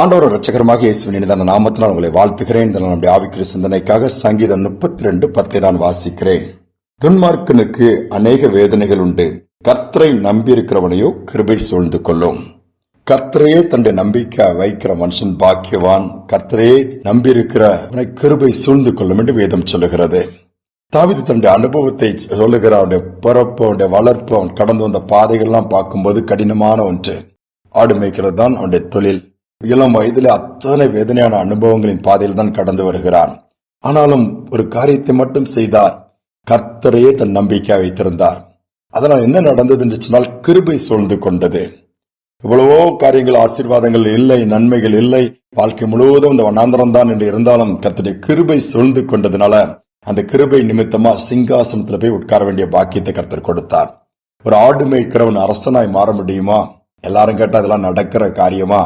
ஆண்டவர் ரச்சகரமாக இயேசுவின் இனிதான நாமத்தினால் உங்களை வாழ்த்துகிறேன். இதனால் நம்முடைய ஆவிக்கிற சிந்தனைக்காக சங்கீதம் முப்பத்தி ரெண்டு பத்தை நான் வாசிக்கிறேன். துன்மார்க்கனுக்கு அநேக வேதனைகள் உண்டு. கர்த்தரை நம்பியிருக்கிறவனையோ கிருபை சூழ்ந்து கொள்ளும். கர்த்தரையே தன்னுடைய நம்பிக்கை வைக்கிற மனுஷன் பாக்கியவான். கர்த்தரையே நம்பியிருக்கிறவனை கிருபை சூழ்ந்து கொள்ளும் என்று வேதம் சொல்லுகிறது. தாவிது தன்னுடைய அனுபவத்தை சொல்லுகிற அவனுடைய பிறப்பு அவனுடைய வளர்ப்பு அவன் கடந்து வந்த பாதைகள்லாம் பார்க்கும்போது கடினமான ஒன்று. ஆடு மேய்க்கிறது தான் அவனுடைய தொழில். இளம் வயதிலே அத்தனை வேதனையான அனுபவங்களின் பாதையில் தான் கடந்து வருகிறார் ஆனாலும் ஒரு காரியத்தை மட்டும் செய்தார். கர்த்தரையே தன் நம்பிக்கை வைத்திருந்தார். அதனால் என்ன நடந்தது என்று சொன்னால் கிருபை சூழ்ந்து கொண்டது. இவ்வளவோ காரியங்கள் ஆசீர்வாதங்கள் இல்லை நன்மைகள் இல்லை. வாழ்க்கை முழுவதும் இந்த வண்ணாந்திரம் தான் என்று இருந்தாலும் கத்துடைய கிருபை சூழ்ந்து கொண்டதுனால அந்த கிருபை நிமித்தமா சிங்காசனத்துல போய் உட்கார வேண்டிய பாக்கியத்தை கர்த்தர் கொடுத்தார். ஒரு ஆடு மேய்க்கிறவன் அரசனாய் மாற முடியுமா? எல்லாரும் கேட்டா அதெல்லாம் நடக்கிற காரியமா?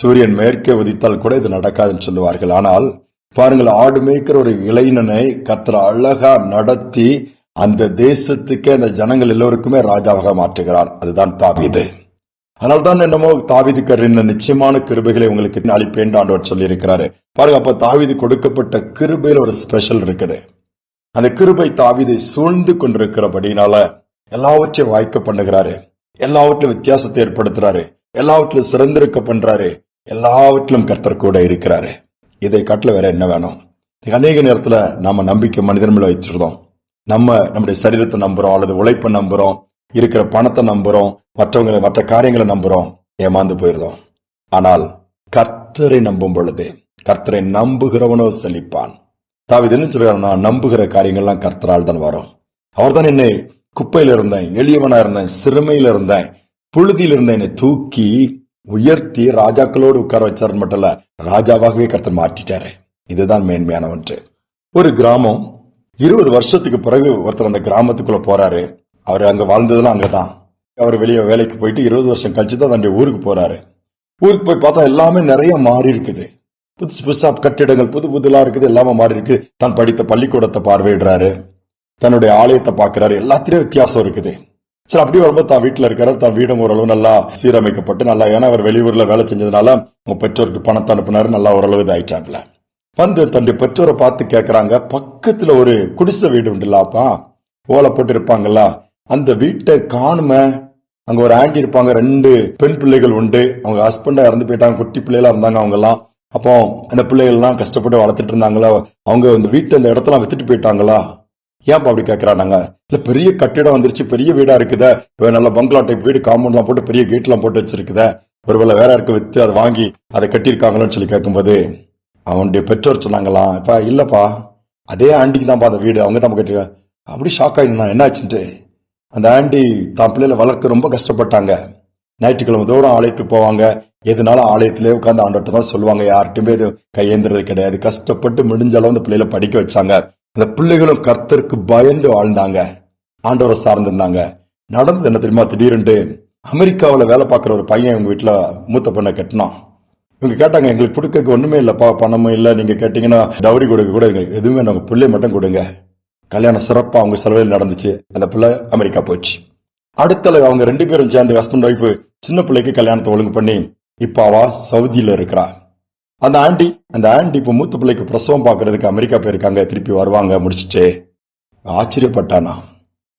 சூரியன் மேற்கே உதித்தால் கூட இது நடக்காதுன்னு சொல்லுவார்கள். ஆனால் பாருங்கள் ஆடு மேய்க்கிற ஒரு இளைஞனை கர்த்தர் அழகா நடத்தி அந்த தேசத்துக்கே அந்த ஜனங்கள் எல்லோருக்குமே ராஜாவாக மாற்றுகிறார். அதுதான் தாவிது. அதனால தான் என்னமோ தாவிதுக்கு என்ன நிச்சயமான கிருபைகளை உங்களுக்கு அளிப்பேன் ஆண்டவர் சொல்லி இருக்கிறாரு பாருங்க அப்ப தாவிது கொடுக்கப்பட்ட கிருபையில ஒரு ஸ்பெஷல் இருக்குது. அந்த கிருபை தாவிதை சூழ்ந்து கொண்டிருக்கிறபடினால எல்லாவற்றையும் வாய்க்க பண்ணுகிறாரு எல்லாவற்றிலும் வித்தியாசத்தை ஏற்படுத்துறாரு. எல்லாவற்றிலும் சிறந்திருக்க பண்றாரு. எல்லாவற்றிலும் கர்த்தர் கூட இருக்கிறாரு. இதை காட்டில் வேற என்ன வேணும்? அநேக நேரத்துல நாம நம்பிக்கை மனிதன் மேல வச்சிருந்தோம். நம்ம நம்முடைய சரீரத்தை நம்புறோம் அல்லது உழைப்பை நம்புறோம் இருக்கிற பணத்தை நம்புறோம் மற்றவங்களை மற்ற காரியங்களை நம்புறோம் ஏமாந்து போயிருந்தோம். ஆனால் கர்த்தரை நம்பும் பொழுது கர்த்தரை நம்புகிறவனோ செழிப்பான். தாவிது என்ன சொல்றாரு நம்புகிற காரியங்கள்லாம் கர்த்தரால் தான் வரும். அவர்தான் என்னை குப்பையில இருந்தேன் எளியவனா இருந்தேன் சிறுமையில இருந்தேன் புழுதியில் இருந்தேன் என்னை தூக்கி உயர்த்தி ராஜாக்களோடு உட்கார வச்சார் மட்டும் இல்ல ராஜாவாகவே கர்த்தர் மாற்றிட்டாரு. இதுதான் மேன்மையான ஒன்று. ஒரு கிராமம் இருபது வருஷத்துக்கு பிறகு ஒருத்தர் அந்த கிராமத்துக்குள்ள போறாரு. அவர் அங்க வாழ்ந்ததுலாம் அங்கதான். அவர் வெளியே வேலைக்கு போயிட்டு இருபது வருஷம் கழிச்சு தான் தன்னுடைய ஊருக்கு போறாரு. ஊருக்கு போய் பார்த்தா எல்லாமே நிறைய மாறி இருக்குது. புதுசு புதுசா கட்டிடங்கள் புது புதுலாம் இருக்குது எல்லாமே மாறி இருக்கு. தான் படித்த பள்ளிக்கூடத்தை பார்வையிடுறாரு. தன்னுடைய ஆலயத்தை பார்க்கிறாரு. எல்லாத்திலயும் வித்தியாசம் இருக்குது. சரி அப்படி வரும்போது தான் வீட்டுல இருக்காரு தான் வீடும் ஓரளவு நல்லா சீரமைக்கப்பட்டு நல்லா ஏன்னா அவர் வெளியூர்ல வேலை செஞ்சதுனால உங்க பெற்றோருக்கு பணத்தை அனுப்புனாரு நல்லா ஓரளவு இதாயிட்டாப்ல வந்து தன்னுடைய பெற்றோரை பார்த்து கேட்குறாங்க பக்கத்துல ஒரு குடிசை வீடு உண்டுலாப்பா ஓலை போட்டு இருப்பாங்கல்ல அந்த வீட்டை காணும அங்க ஒரு ஆண்டி இருப்பாங்க ரெண்டு பெண் பிள்ளைகள் உண்டு அவங்க ஹஸ்பண்டா இறந்து போயிட்டாங்க குட்டி பிள்ளைகளா இருந்தாங்க அவங்க எல்லாம் அப்போ அந்த பிள்ளைகள் எல்லாம் கஷ்டப்பட்டு வளர்த்துட்டு இருந்தாங்களா அவங்க இந்த வீட்டை அந்த இடத்தெல்லாம் வித்துட்டு போயிட்டாங்களா ஏன்ப்பா அப்படி கேட்கறானாங்க இல்ல பெரிய கட்டிடம் வந்துருச்சு பெரிய வீடா இருக்குதே. நல்ல பங்களா டைப் வீடு காம்பவுண்ட்லாம் போட்டு பெரிய கேட் எல்லாம் போட்டு வச்சிருக்குதே. ஒருவேளை வேற யாருக்கு வித்து அதை வாங்கி அதை கட்டியிருக்காங்களோன்னு சொல்லி கேட்கும்போது அவனுடைய பெற்றோர் சொன்னாங்களாம் இப்ப இல்லப்பா. அதே ஆண்டிக்கு தான்ப்பா அந்த வீடு அவங்க தான் கட்டிருக்காங்க அப்படி ஷாக் ஆயிடுனா என்ன ஆச்சுன்ட்டு. அந்த ஆண்டி தான் பிள்ளைகளை வளர்க்க ரொம்ப கஷ்டப்பட்டாங்க. ஞாயிற்றுக்கிழமை தூரம் ஆலயத்துக்கு போவாங்க. எதுனாலும் ஆலயத்திலே உட்காந்து ஆண்டோட்ட தான் சொல்லுவாங்க. யார்கிட்டயுமே இது கையேந்துறது கிடையாது. கஷ்டப்பட்டு முடிஞ்ச அளவு அந்த பிள்ளைகளை படிக்க வச்சாங்க. அந்த பிள்ளைகளும் கர்த்தருக்கு பயந்து வாழ்ந்தாங்க ஆண்டவரை சார்ந்திருந்தாங்க. நடந்தது என்ன தெரியுமா? திடீரென்று அமெரிக்காவில் வேலை பார்க்குற ஒரு பையன் இவங்க வீட்டில் மூத்த பொண்ணை கட்டினான். இவங்க கேட்டாங்க எங்களுக்கு கொடுக்க ஒன்றுமே இல்லைப்பா பணமும் இல்லை. நீங்கள் கேட்டிங்கன்னா டவுரி கொடுக்க கூட எங்களுக்கு எதுவுமே நாங்கள் பிள்ளை மட்டும் கொடுங்க. கல்யாணம் சிறப்பாக அவங்க செலவில் நடந்துச்சு. அந்த பிள்ளை அமெரிக்கா போச்சு. அடுத்தல அவங்க ரெண்டு பேரும் சேர்ந்து ஹஸ்பண்ட் ஒய்ஃப் சின்ன பிள்ளைக்கு கல்யாணத்தை ஒழுங்கு பண்ணி இப்போ அவ சவுதியில் இருக்கிறா. அந்த ஆண்டி அந்த ஆண்டி இப்போ மூத்த பிள்ளைக்கு பிரசவம் பார்க்கறதுக்கு அமெரிக்கா போயிருக்காங்க. திருப்பி வருவாங்க முடிச்சுட்டு ஆச்சரியப்பட்டானா?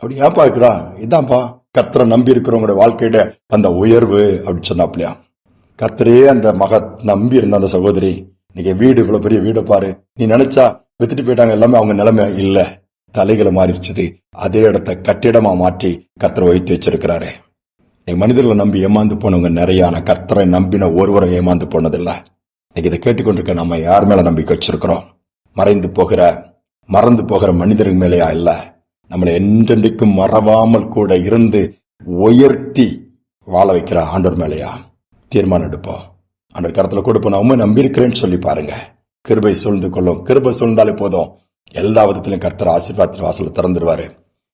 அப்படி ஏன்பா இருக்கிறா? இதான்ப்பா கத்தரை நம்பி இருக்கிறவங்களோட வாழ்க்கையில அந்த உயர்வு அப்படின்னு சொன்னாப்லையா? கர்த்தரே அந்த மக நம்பி இருந்த அந்த சகோதரி இன்னைக்கு வீடு இவ்வளவு பெரிய வீடை பாரு. நீ நினைச்சா வித்துட்டு போயிட்டாங்க எல்லாமே அவங்க நிலைமை இல்ல. தலைகளை மாறிடுச்சுது. அதே இடத்த கட்டிடமா மாற்றி கத்தரை வைத்து வச்சிருக்கிறாரு. நீ மனிதர்களை நம்பி ஏமாந்து போனவங்க நிறைய ஆனா கர்த்தரை நம்பின ஒருவரை ஏமாந்து போனதில்லை. இன்னைக்கு இதை கேட்டுக்கொண்டிருக்க நம்ம யார் மேல நம்பிக்கை வச்சிருக்கிறோம்? மறைந்து போகிற மறந்து போகிற மனிதர்கள் மேலேயா இல்ல? நம்மளை என்றென்றைக்கும் மறவாமல் கூட இருந்து உயர்த்தி வாழ வைக்கிற ஆண்டவர் மேலேயா? தீர்மானம் எடுப்போம். ஆண்டவர் கருத்துல கொடுப்போம் நான் உண்மை நம்பியிருக்கிறேன்னு சொல்லி பாருங்க. கிருபை சூழ்ந்து கொள்ளும். கிருபை சூழ்ந்தாலே போதும். எல்லா விதத்திலும் கர்த்தர் ஆசீர்வாதத்தின் வாசல திறந்துருவாரு.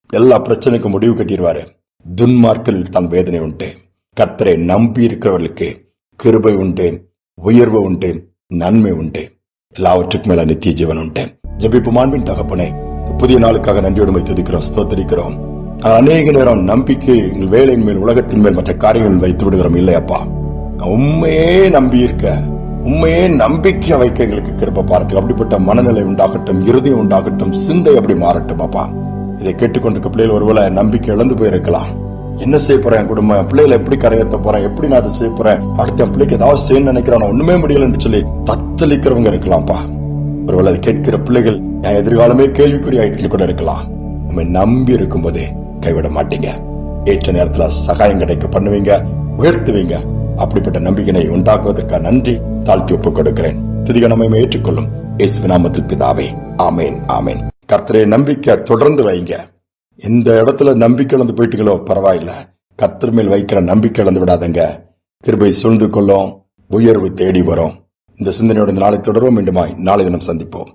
எல்லா பிரச்சனைக்கும் முடிவு கட்டிடுவாரு துன்மார்க்கில் தான் வேதனை உண்டு. கர்த்தரை நம்பி இருக்கிறவர்களுக்கு கிருபை உண்டு. உயர்வு உண்டு நன்மை உண்டு. எல்லாவற்றுக்கும் மேல நித்திய ஜீவன் உண்டு. ஜபிப்பு மாண்பின் தகப்பனே புதிய நாளுக்காக நன்றியோடு துதிக்கிறோம் ஸ்தோத்தரிக்கிறோம். அநேக நேரம் நம்பிக்கை எங்கள் வேலையின் மேல் உலகத்தின் மேல் மற்ற காரியங்கள் வைத்து விடுகிறோம் இல்லையப்பா உண்மையே நம்பி இருக்க உண்மையே நம்பிக்கை வைக்க எங்களுக்கு கிருப்ப பாருங்க அப்படிப்பட்ட மனநிலை உண்டாகட்டும் இருதயம் உண்டாகட்டும் சிந்தை அப்படி மாறட்டும் அப்பா. இதை கேட்டுக்கொண்டிருக்க பிள்ளைகள் ஒருவேளை நம்பிக்கை இழந்து போயிருக்கலாம். என்ன செய்ய போறேன் என் குடும்பம்? பிள்ளைகளை எப்படி கரையேற்ற போறேன்? எப்படி நான் அதை செய்ய போறேன்? அடுத்த என் பிள்ளைக்கு ஏதாவது செய்யணும்னு நினைக்கிறான். ஒண்ணுமே முடியலன்னு சொல்லி தத்தளிக்கிறவங்க இருக்கலாம்ப்பா. ஒருவேளை அதை கேட்கிற பிள்ளைகள் என் எதிர்காலமே கேள்விக்குறி ஆயிட்டு கூட இருக்கலாம். நம்ம நம்பி இருக்கும்போதே கைவிட மாட்டீங்க. ஏற்ற நேரத்துல சகாயம் கிடைக்க பண்ணுவீங்க உயர்த்துவீங்க. அப்படிப்பட்ட நம்பிக்கையை உண்டாக்குவதற்காக நன்றி தாழ்த்தி ஒப்புக் கொடுக்கிறேன். துதிக நம்மை ஏற்றுக்கொள்ளும். இயேசு நாமத்தில் பிதாவே. ஆமேன் ஆமேன். கர்த்தரை நம்பிக்கை தொடர்ந்து வைங்க. இந்த இடத்துல நம்பிக்கை இழந்து போயிட்டுகளோ பரவாயில்ல. கர்த்தர் மேல் வைக்கிற நம்பிக்கை இழந்து விடாதங்க. கிருபை சூழ்ந்து கொள்ளும் உயர்வு தேடி வரும். இந்த சிந்தனையோட நாளை தொடரும் மீண்டுமாய் நாளை தினம் சந்திப்போம்.